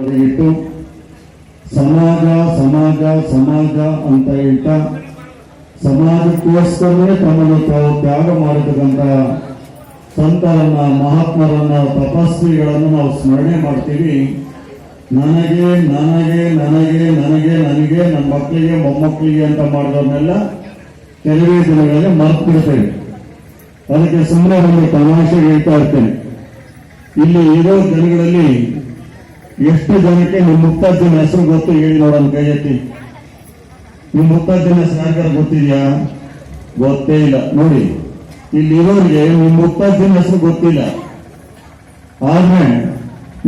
ಇಟ್ಟು ಸಮಾಜ ಸಮಾಜ ಸಮಾಜ ಅಂತ ಹೇಳ್ತಾ ಸಮಾಜಕ್ಕೋಸ್ಕರನೇ ತಮ್ಮನ್ನು ತಾವು ತ್ಯಾಗ ಮಾಡಿರ್ತಕ್ಕಂಥ ಸಂತರನ್ನ, ಮಹಾತ್ಮರನ್ನ, ತಪಸ್ವಿಗಳನ್ನು ನಾವು ಸ್ಮರಣೆ ಮಾಡ್ತೀವಿ. ನನಗೆ ನನಗೆ ನನಗೆ ನನಗೆ ನನಗೆ ನನ್ನ ಮಕ್ಕಳಿಗೆ, ಮೊಮ್ಮಕ್ಕಳಿಗೆ ಅಂತ ಮಾಡಿದವ್ರನ್ನೆಲ್ಲ ಕೆಲವೇ ದಿನಗಳಲ್ಲಿ ಮರ್ತು ಬಿಡ್ತೇವೆ ಅದಕ್ಕೆ ಸುಮ್ಮನೆ ಒಂದು ತಮಾಷೆ ಹೇಳ್ತಾ ಇರ್ತೇನೆ. ಇಲ್ಲಿ ಇರೋ ಜನಗಳಲ್ಲಿ ಎಷ್ಟು ಜನಕ್ಕೆ ನಿಮ್ಮ ಮುತ್ತಜ್ಜನ ಹೆಸರು ಗೊತ್ತು ಹೇಳಿ ನೋಡೋಣ ಕೈ ಎತ್ತಿ ನಿಮ್ಮ ಮುತ್ತಜ್ಜನ ಹೆಸರು ಗೊತ್ತಿದೆಯಾ? ಗೊತ್ತೇ ಇಲ್ಲ. ನೋಡಿ, ಇಲ್ಲಿರೋರಿಗೆ ನಿಮ್ಮ ಮುತ್ತಜ್ಜನ ಹೆಸರು ಗೊತ್ತಿಲ್ಲ. ಆದ್ರೆ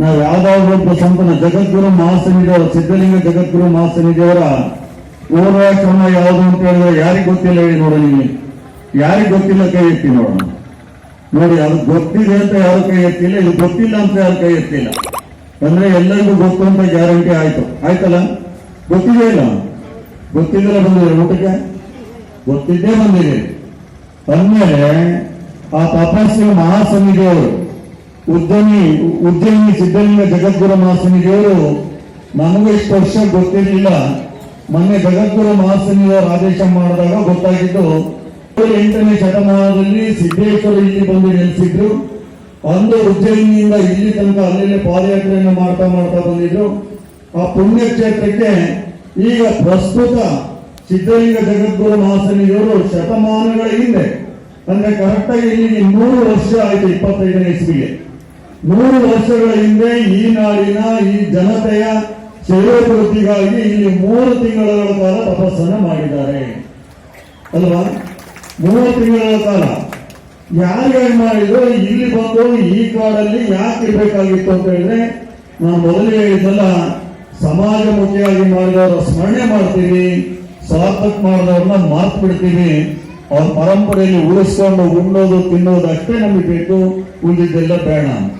ನಾವು ಯಾವ್ದಾದ್ರು ಒಬ್ಬ ಸಂಪನ್ನ ಜಗದ್ಗುರು ಮಹಾಸನಿದೇವರ ಸಿದ್ಧಲಿಂಗ ಜಗದ್ಗುರು ದೇವರ ಪೂರ್ವಾಶ್ರಮ ಯಾವುದು ಅಂತ ಹೇಳಿದ್ರೆ ಯಾರಿಗೆ ಗೊತ್ತಿಲ್ಲ ಹೇಳಿ ನೋಡೋಣ ನಿಮಗೆ. ಯಾರಿಗೆ ಗೊತ್ತಿಲ್ಲ ಕೈ ಎತ್ತಿ ನೋಡೋಣ. ನೋಡಿ, ಅದು ಗೊತ್ತಿದೆ ಅಂತ ಯಾರು ಕೈ ಎತ್ತಿಲ್ಲ ಇದು ಗೊತ್ತಿಲ್ಲ ಅಂತ ಯಾರು ಕೈ ಎತ್ತಿಲ್ಲ ಅಂದ್ರೆ ಎಲ್ಲರಿಗೂ ಗೊತ್ತು ಅಂತ ಗ್ಯಾರಂಟಿ ಆಯ್ತು. ಆಯ್ತಲ್ಲ? ಗೊತ್ತಿದೆ ಇಲ್ಲ ಗೊತ್ತಿದ್ರೆ ಬಂದಿದೆ ಊಟಕ್ಕೆ? ಗೊತ್ತಿದ್ದೇ ಬಂದಿದೆ. ಅಂದ್ಮೇಲೆ ಆ ತಪಸ್ವಿ ಮಹಾಸಮಿತಿಯವರು ಉದ್ಯಮಿ ಉದ್ಯಮಿ ಸಿದ್ಧಲಿಂಗ ಜಗದ್ಗುರು ಮಹಾಸಮಿತಿಯವರು ನಮಗೂ ಇಷ್ಟು ವರ್ಷ ಗೊತ್ತಿರಲಿಲ್ಲ. ಮೊನ್ನೆ ಜಗದ್ಗುರು ಮಹಾಸಮಿತಿಯವರು ಆದೇಶ ಮಾಡಿದಾಗ ಗೊತ್ತಾಗಿದ್ದು ಎಂಟನೇ ಶತಮಾನದಲ್ಲಿ ಸಿದ್ದೇಶ್ವರ ಇಲ್ಲಿ ಬಂದು ನೆಲೆಸಿದ್ರು. ಅಂದು ಉಜ್ಜಯಿನಿಯಿಂದ ಇಲ್ಲಿ ತನಕ ಅಲ್ಲಲ್ಲಿ ಪಾದಯಾತ್ರೆಯನ್ನು ಮಾಡ್ತಾ ಮಾಡ್ತಾ ಬಂದಿದ್ರು. ಆ ಪುಣ್ಯಕ್ಷೇತ್ರಕ್ಕೆ ಈಗ ಪ್ರಸ್ತುತ ಸಿದ್ಧಲಿಂಗ ಜಗದ್ಗುರು ಮಹಾಸನಿಯವರು ಶತಮಾನಗಳ ಹಿಂದೆ, ಅಂದ್ರೆ ಕರೆಕ್ಟ್ ಆಗಿ ಇಲ್ಲಿ ನೂರು ವರ್ಷ ಆಯ್ತು ಇಪ್ಪತ್ತೈದನೇ ಇಸ್ವಿಗೆ. ನೂರು ವರ್ಷಗಳ ಹಿಂದೆ ಈ ನಾಡಿನ ಈ ಜನತೆಯ ಶ್ರೇಯೋಭಿವೃದ್ಧಿಗಾಗಿ ಇಲ್ಲಿ ಮೂರು ತಿಂಗಳ ಕಾಲ ತಪಸ್ಸನ್ನು ಮಾಡಿದ್ದಾರೆ. ಅಲ್ವಾ? ಮೂರು ತಿಂಗಳ ಕಾಲ. ಯಾರಿಗಾಗಿ ಮಾಡಿದ್ರು ಇಲ್ಲಿ ಬಂದು ಈ ಕಾಡಲ್ಲಿ ಯಾಕೆ ಇರ್ಬೇಕಾಗಿತ್ತು ಅಂತ ಹೇಳಿದ್ರೆ ನಾನು ಮೊದಲೇ ಹೇಳಿದ್ದಲ್ಲ ಸಮಾಜಮುಖಿಯಾಗಿ ಮಾಡಿದವರ ಸ್ಮರಣೆ ಮಾಡ್ತೀವಿ ಸಾರ್ಥಕ್ ಮಾಡಿದವ್ರನ್ನ ಮಾರ್ಕ್ ಬಿಡ್ತೀವಿ ಅವ್ರ ಪರಂಪರೆಯಲ್ಲಿ ಉಳಿಸ್ಕೊಂಡು ಉಣ್ಣೋದು, ತಿನ್ನೋದು ಅಷ್ಟೇ ನಮಗೆ ಬೇಕು, ಉಳಿದಿದ್ದೆಲ್ಲ ಬೇಡ.